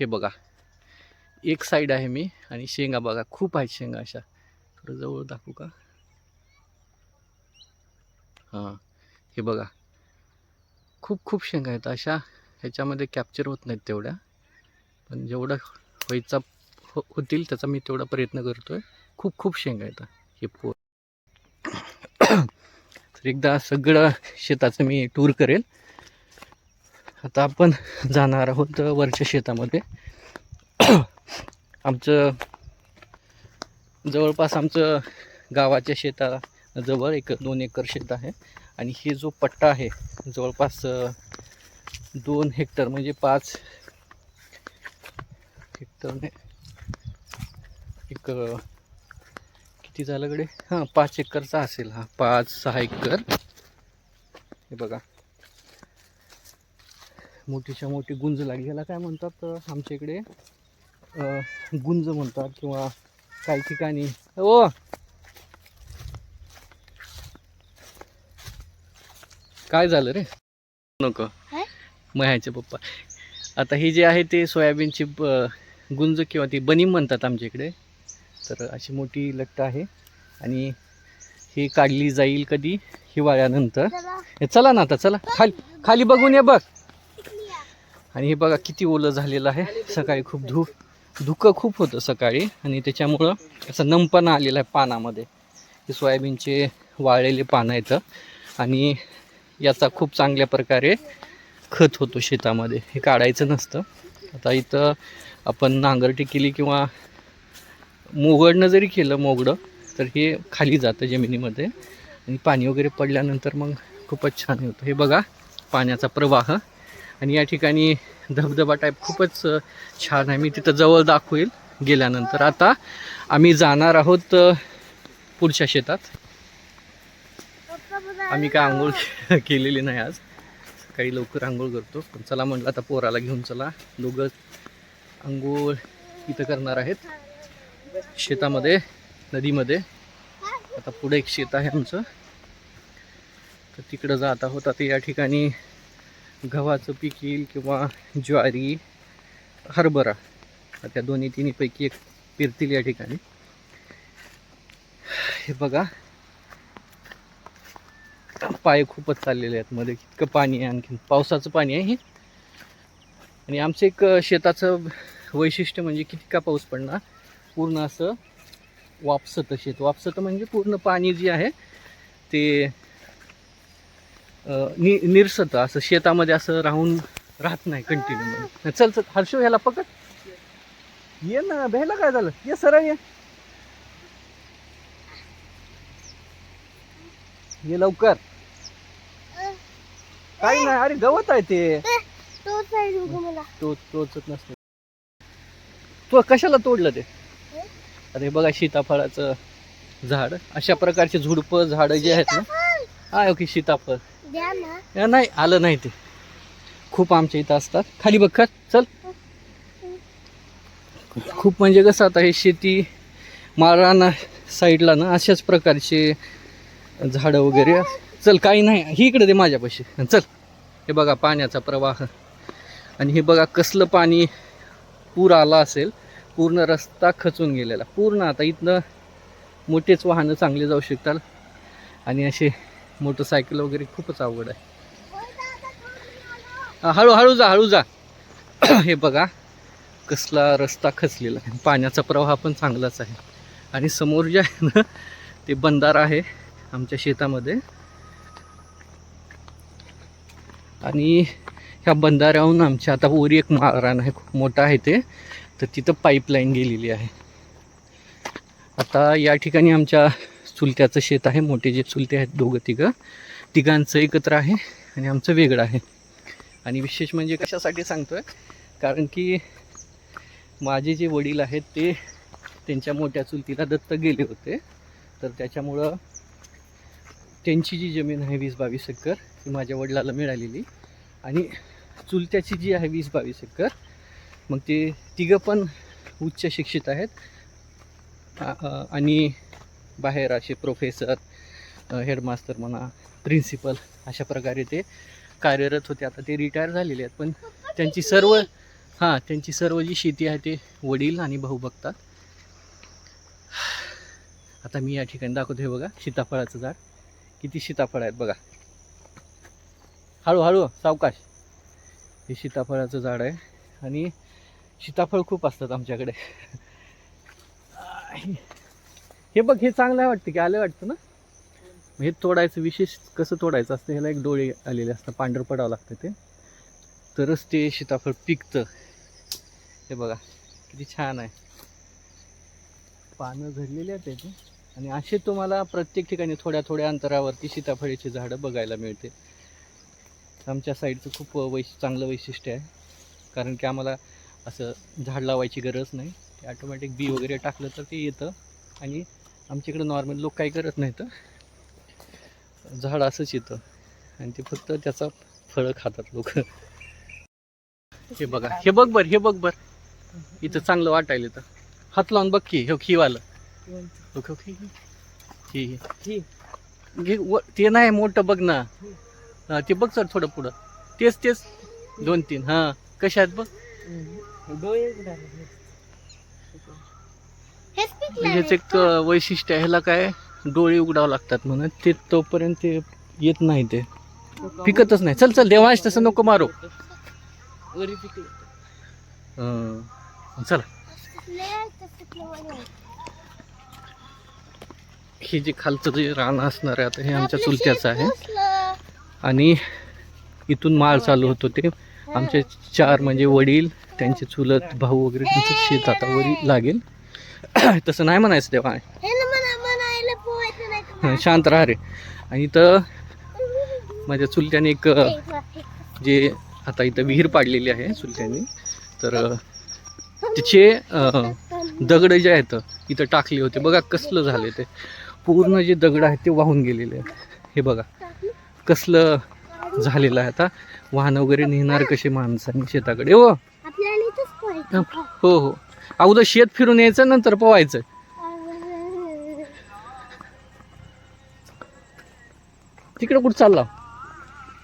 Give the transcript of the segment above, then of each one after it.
हे बघा. एक साईड आहे मी आणि शेंगा बघा. खूप आहेत शेंगा अशा. थोडं जवळ दाखवू का? हां. हे बघा. खूप खूप शेंगा आहेत अशा. ह्याच्यामध्ये कॅप्चर होत नाहीत तेवढ्या. पण जेवढं व्हायचा हो होतील त्याचा मी तेवढा प्रयत्न करतो आहे खूप खूप शेंगा येतं हे पोर. तर एकदा सगळं शेताचं मी टूर करेल. आता आपण जाणार आहोत वरच्या शेतामध्ये. आमचं जवळपास आमचं गावाच्या शेताजवळ एक दोन एकर शेत आहे. आणि हे जो पट्टा आहे जवळपास दोन हेक्टर म्हणजे पाच हेक्टरने एक किती झालं कडे हां पाच एकरचा असेल हा पाच सहा एकर. हे बघा. मोठीच्या मोठी गुंज लागली याला काय म्हणतात आमच्या इकडे गुंज म्हणतात किंवा काही ठिकाणी. ओ काय झालं रे? नको? मह्याचे पप्पा. आता ही जी आहे ते सोयाबीनची ब- गुंज किंवा ती बनीम म्हणतात आमच्या इकडे. तर अशी मोठी लट्ट आहे. आणि ही काढली जाईल कधी? हिवाळ्यानंतर. चला. हे चला ना आता चला. खाली खाली बघून ये बघ. आणि हे बघा किती ओलं झालेलं आहे. सकाळी खूप धू धुकं खूप होतं सकाळी. आणि त्याच्यामुळं असं नमपणा आलेला आहे पानामध्ये. हे सोयाबीनचे वाळलेले पानं येतं आणि याचा खूप चांगल्या प्रकारे खत होतो शेतामध्ये. हे काढायचं नसतं. आता इथं आपण नांगरटी केली किंवा मोगडणं जरी केलं मोगडं तर हे खाली जातं जमिनीमध्ये. आणि पाणी वगैरे पडल्यानंतर मग खूपच छान होतं. हे बघा पाण्याचा प्रवाह. आणि या ठिकाणी धबधबा टाईप खूपच छान आहे. मी तिथं जवळ दाखवेल गेल्यानंतर. आता आम्ही जाणार आहोत पुढच्या शेतात. आम्ही काय आंघोळ केलेली नाही आज. सकाळी लवकर आंघोळ करतो. पण चला म्हटलं आता पोराला घेऊन चला. दोघं आंघोळ इथं करणार आहेत. शेतामध्ये नदीमध्ये. आता पुढे एक शेत आहे आमचं. तर तिकडं जात आहोत. आता या ठिकाणी गव्हाचं पीक येईल किंवा ज्वारी हरभरा त्या दोन्ही तिन्हीपैकी एक पेरतील या ठिकाणी. हे बघा. पाय खूपच चाललेले आहेत मध्ये. इतकं पाणी आहे आणखीन. पावसाचं पाणी आहे हे. आणि आमचं एक शेताचं वैशिष्ट्य म्हणजे किती का पाऊस पडणार. पूर्ण असं वापसतं शेत. वापसतं म्हणजे पूर्ण पाणी जे आहे ते नि निरसतं असं शेतामध्ये असं राहून राहत नाही कंटिन्यू चल चल हर्षो ह्याला पकड. ये ना भ्यायला काय झालं? ये सरळ ये. ये लवकर. काही नाही अरे गवत आहे ते. तो साईड बघू मला. तो तोच नसतो. तो कशाला तोडलं ते? अरे बघा सीताफळाचं झाड. अशा प्रकारचे झुडपं झाडं जे आहेत ना. हा ओके सीताफळ. द्या या नाही आलं नाही ते. खूप आमच्या इथं असतात. खाली बघ चल. खूप म्हणजे कसं आता हे शेती माराना साईडला ना अशाच प्रकारचे झाडं वगैरे. चल काही नाही ही इकडे दे माझ्यापाशी. चल हे बघा पाण्याचा प्रवाह. आणि हे बघा कसलं पाणी पूर आला असेल पूर्ण रस्ता खचून गेलेला. पूर्ण आता इथनं मोठेच वाहनं चांगले जाऊ शकतात. आणि असे मोटरसायकल वगैरे खूपच अवघड आहे. हळूहळू जा हळू जा. हे बघा कसला रस्ता खचलेला आहे. पाण्याचा प्रवाह पण चांगलाच आहे. आणि समोर जे आहे ना ते बंधारा आहे आमच्या शेतामध्ये. आणि ह्या बंधाऱ्याहून आमच्या आता ओरी एक माळरान आहे खूप मोठा आहे ते. तर तिथं पाईपलाईन गेलेली आहे. आता या ठिकाणी आमच्या चुलत्याचं शेत आहे मोठे जे चुलते आहेत दोघं तिघं. तिघांचं एकत्र आहे आणि आमचं वेगळं आहे. आणि विशेष म्हणजे कशासाठी सांगतोय? कारण की माझे जे वडील आहेत ते त्यांच्या मोठ्या चुलतीला दत्त गेले होते. तर त्याच्यामुळं त्यांची जी जमीन आहे वीस बावीस एकर ती माझ्या वडिलाला मिळालेली. आणि चुलत्याची जी आहे वीस बावीस एकर मग ते तिघं पण उच्च शिक्षित आहेत. आणि बाहेर असे प्रोफेसर हेडमास्तर म्हणा प्रिन्सिपल अशा प्रकारे ते कार्यरत होते. आता ते रिटायर झालेले आहेत पण त्यांची सर्व हां त्यांची सर्व जी शेती आहे ते वडील आणि भाऊ बघतात. आता मी या ठिकाणी दाखवतो हे बघा सीताफळाचं झाड. किती सीताफळ आहेत बघा. हळूहळू सावकाश. हे सीताफळाचं झाड आहे आणि सीताफळ खूप असतात आमच्याकडे. हे बघ हे चांगलं आहे वाटतं की आलं वाटतं ना? हे तोडायचं विशेष कसं तोडायचं असतं ह्याला एक डोळे आलेले असतात पांढरं पडावं लागतं ते. तरच ते सीताफळ पिकतं. हे बघा किती छान आहे. पानं झडलेली आहेत त्याची. आणि असे तुम्हाला प्रत्येक ठिकाणी थोड्या थोड्या अंतरावरती सीताफळीची झाडं बघायला मिळते आमच्या साईडचं खूप वैश चांगलं वैशिष्ट्य आहे. कारण की आम्हाला असं झाड लावायची गरज नाही. ते ऑटोमॅटिक बी वगैरे टाकलं तर ते येतं. आणि आमच्याकडे नॉर्मल लोक काही करत नाहीत. झाड असंच येतं. आणि ते फक्त त्याचा फळं खातात लोक. हे बघा. हे बघ बर हे बघ बर. इथं चांगलं वाटायला तर हात लावून बघ की हे खिवालं. हो, घे, ते नाही मोठं बघ ना. हा, ते बघ सर थोडं पुढं. तेच तेच. दोन तीन. हा कशा आहेत बघ. हेच पिकलं ह्याच एक वैशिष्ट्य आहे. ह्याला काय डोळे उघडावं लागतात म्हणून. ते तोपर्यंत ते येत नाही ते. पिकतच नाही. चल चल देवांश तसं नको मारू. चला. हे जे खालचं जे रान असणार आहे आता हे आमच्या चुलत्याचं आहे. आणि इथून माळ चालू होतो ते. आमचे चार म्हणजे वडील त्यांचे चुलत भाऊ वगैरे त्यांचं शेत आता वरी लागेल. तसं नाही म्हणायचं तेव्हा. शांत राहा रे. आणि इथं माझ्या चुलत्याने एक जे आता इथं विहीर पाडलेली आहे चुलत्याने तर तिचे दगड जे आहेत इथं टाकले होते. बघा कसलं झाले ते. पूर्ण जे दगड आहेत ते वाहून गेलेले आहेत. हे बघा कसलं झालेलं आहे आता. वाहन वगैरे नेणार कसे माणसांनी शेताकडे हो? हो हो. अगोदर शेत फिरून यायचं नंतर पोवायचं तिकडं कुठं चालला?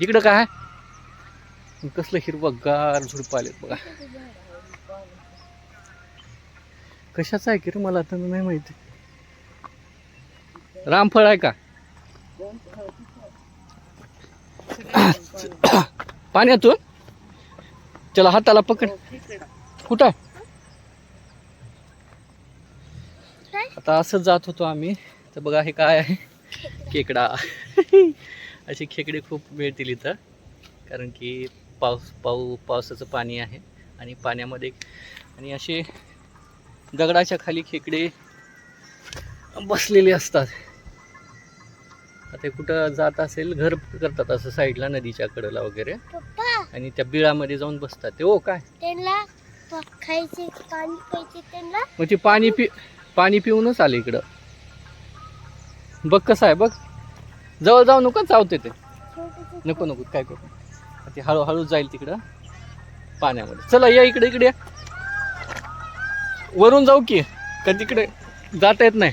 इकडं काय? कसलं हिरवगार झुडप आले बघा. कशाचं आहे की रे मला तर नाही माहिती. रामफळ आहे का? पाण्यातून? चला हाताला पकड. कुठं आहे? काय? आता असंच जात होतो आम्ही. तर बघा हे काय आहे. खेकडा. असे खेकडे खूप मिळतील इथं. कारण की पाऊस पाऊ पावसाचं पाणी आहे. आणि पाण्यामध्ये आणि असे दगडाच्या खाली खेकडे बसलेले असतात. आता कुठं जात असेल घर करतात असं साईडला नदीच्या कडेला वगैरे. आणि त्या बिळामध्ये जाऊन बसतात. ते हो काय? त्यांना प- खायचे पाणी प्यायचे त्यांना. मग ते पाणी पि पाणी पिऊनच आले इकडं. बघ कसं आहे बघ. जवळ जाऊ नको चावते ते. नको नको काय करू. ते हळूहळू जाईल तिकडं पाण्यामध्ये. चला या इकडे इकडे या. वरून जाऊ की का तिकडे जाता येत नाही.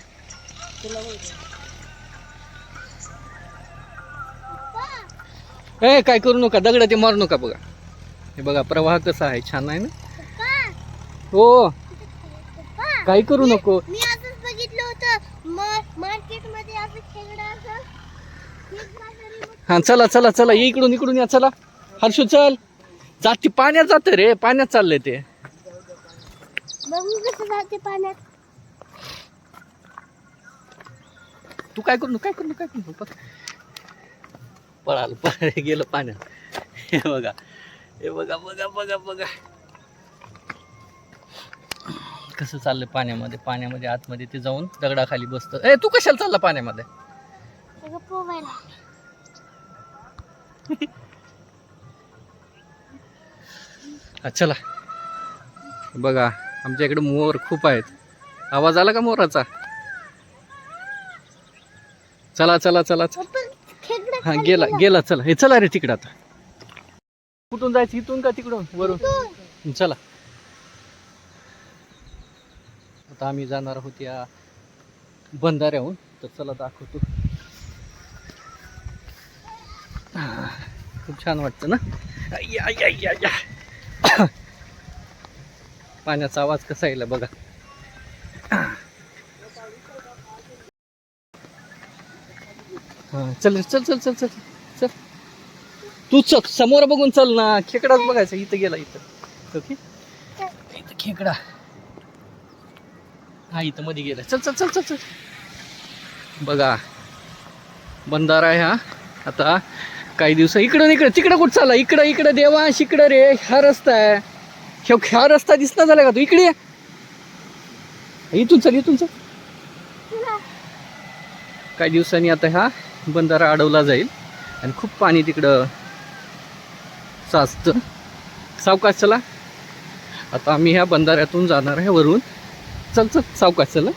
ए काय करू नका दगड ते मारू नका बघा. हे बघा प्रवाह कसा आहे छान आहे ना? हो. काही करू नको. मी असंच बघितलं होतं. मार्केटमध्ये असं खेकडा हा चला चला चला. ये इकडून इकडून या चला. हर्षू चल. जाती पाण्यात जातं रे. पाण्यात चाललंय ते. बघू कसं जाते पाण्यात. तू काय करू नको, काय करू नको, काय करू नको. पळाल पळ गेलं पाण्यात. हे बघा. हे बघा बघा बघा बघा. कसं चाललंय पाण्यामध्ये? पाण्यामध्ये आतमध्ये ते जाऊन दगडाखाली बसतं. ए तू कशाला चालला पाण्यामध्ये? हा, चला. बघा आमच्या इकडे मोर खूप आहेत. आवाज आला का मोराचा? चला चला चला चला. हा गेला. गेला. चला. हे चला रे तिकडं आता. कुठून जायचं? इथून का तिकडून? वरून? चला. आता आम्ही जाणार आहोत या बंधाऱ्याहून. तर चला दाखवतो. खूप छान वाटतं ना? या या या या पाण्याचा आवाज कसा येईल बघा. हा चल चल चल चल चल चल. तू चल समोर बघून चल ना. खेकडाच बघायचा. इथं गेला इथं. ओके? इथं खेकडा. हा इथं मध्ये गेला. चल चल चल चल चल. बघा. बंधारा आहे हा. आता काही दिवस इकडं इकडं तिकडं कुठं चालला? इकडं इकडं देवा इकडं रे. हा रस्ता आहे. ह्या रस्ता दिसला झाला का तू? इकडे इथून चल इथून चल. काही दिवसांनी आता हा बंधारा अडवला जाईल. आणि खूप पाणी तिकडं साचतं. सावकाश चला. आता आम्ही ह्या बंधाऱ्यातून जाणार आहे वरून. चल चल सावकाश चल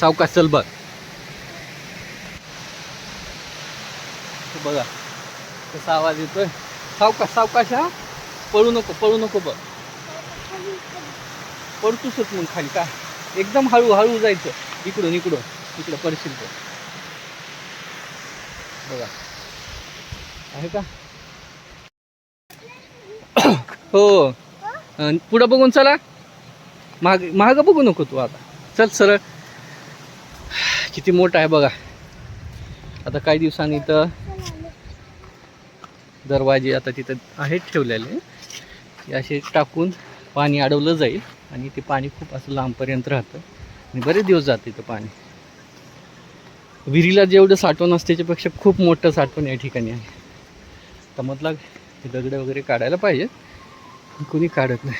सावकाश चल बघ. बघा कसा आवाज येतोय. सावकाश सावकाश हा. पळू नको पळू नको बघ. पडतोसच मग खाली का एकदम हळू हळू जायचं. इकडून इकडून. इकडं पडशील तर. बघा. आहे का? हो. अन पुढं बघून चला. माग माग बघू नको तू आता. चल सरळ. किती मोठा आहे बघा. आता काही दिवसांनी तर दरवाजे आता तिथं आहेत ठेवलेले. असे टाकून पाणी अडवलं जाईल आणि ते पाणी खूप असं लांबपर्यंत राहतं. आणि बरेच दिवस जाते तिथं पाणी. विहिरीला जेवढं साठवण असते त्याच्यापेक्षा खूप मोठं साठवण या ठिकाणी आहे. तर मधला हे दगडं वगैरे काढायला पाहिजेत. कोणी काढत नाही.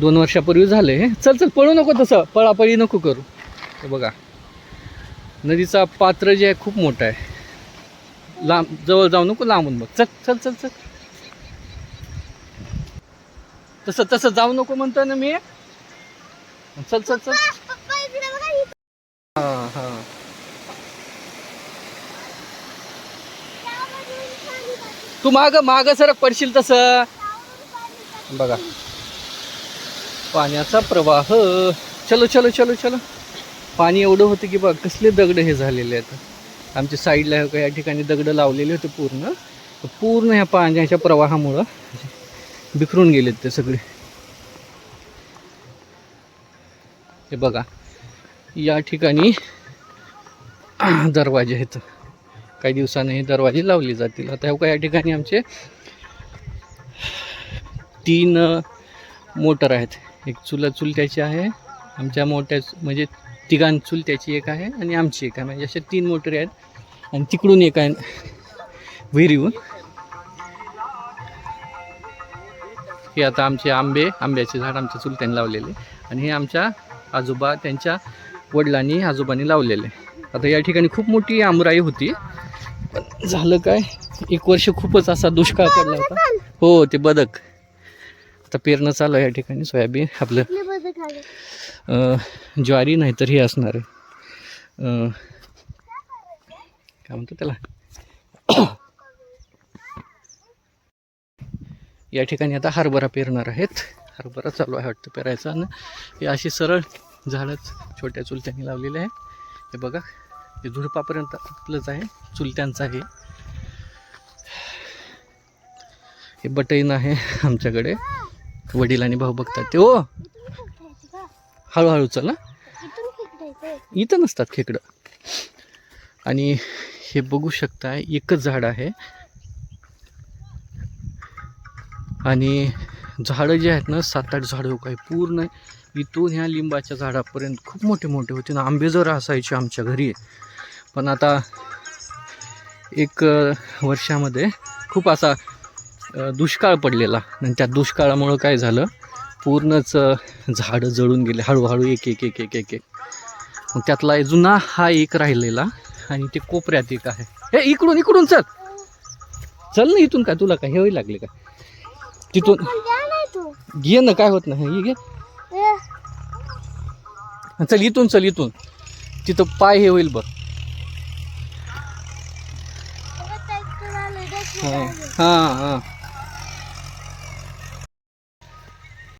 दोन वर्षापूर्वी झाले हे. चल चल पळू नको तसं. पळापळी नको करू. बघा. नदीचा पात्र जे आहे खूप मोठा आहे. लांब जवळ जाऊ नको लांबून बघ. चल चल चल चल. तसं तसं जाऊ नको म्हणतो ना मी. चल चल चल. हां हां. तू माग माग सरक पडशील तसं. बघा. पाण्याचा प्रवाह. चलो चलो चलो चलो. पाणी एवढं होतं की बघ कसले दगड हे झालेले आहेत. आमच्या साईडला हे या ठिकाणी दगड लावलेले होते पूर्ण. पूर्ण ह्या पाण्याच्या प्रवाहामुळं बिखरून गेलेत ते सगळे. हे बघा. या ठिकाणी दरवाजे आहेत. काही दिवसांनी हे दरवाजे लावले जातील. आता हे या ठिकाणी आमचे तीन मोटर आहेत. एक चुला चुलत्याची आहे आमच्या मोठ्या म्हणजे तिघां चुलत्याची एक आहे आणि आमची एक आहे. म्हणजे अशा तीन मोटरी आहेत. आणि तिकडून एक आहे विहिरीहून. हे आता आमचे आंबे आंब्याचे झाड आमच्या चुलत्याने लावलेले. आणि हे आमच्या आजोबा त्यांच्या वडिलांनी आजोबांनी लावलेले. आता या ठिकाणी खूप मोठी आमराई होती. पण झालं काय? एक वर्ष खूपच असा दुष्काळ पडला होता. हो ते बदक. आता पेरणं चालू आहे या ठिकाणी सोयाबीन आपलं ज्वारी नाही तर हे असणार आहे. काय म्हणतो त्याला? या ठिकाणी आता हरभरा पेरणार आहेत. हरभरा चालू आहे वाटतं पेरायचा. आणि हे अशी सरळ झाडच छोट्या चुलत्यांनी लावलेले आहे. हे बघा हे झुडपापर्यंत आपलंच आहे. चुलत्यांचं आहे. हे बटईन आहे आमच्याकडे. वडील आणि भाऊ बघतात ते. हो. का? हळूहळू चल. इथं नसतात खेकडं. आणि हे बघू शकता एकच झाड आहे. आणि झाडं जे आहेत ना सात आठ झाडं काय पूर्ण इथून ह्या लिंबाच्या झाडापर्यंत खूप मोठे मोठे होते. ना आंबे जर असायचे आमच्या घरी. पण आता एक वर्षामध्ये खूप असा दुष्काळ पडलेला. आणि त्या दुष्काळामुळं काय झालं? पूर्णच झाडं जळून गेले. हळूहळू एक एक एक एक एक एक. मग त्यातला जुना हा एक राहिलेला आणि ते कोपऱ्यात एक आहे. हे इकडून इकडून चल. चल ना इथून काय? तुला काय हे लागले का? तिथून. घे ना काय होत नाही. हे घे. चल इथून चल इथून. तिथं पाय हे होईल बघ. हां. हां हां.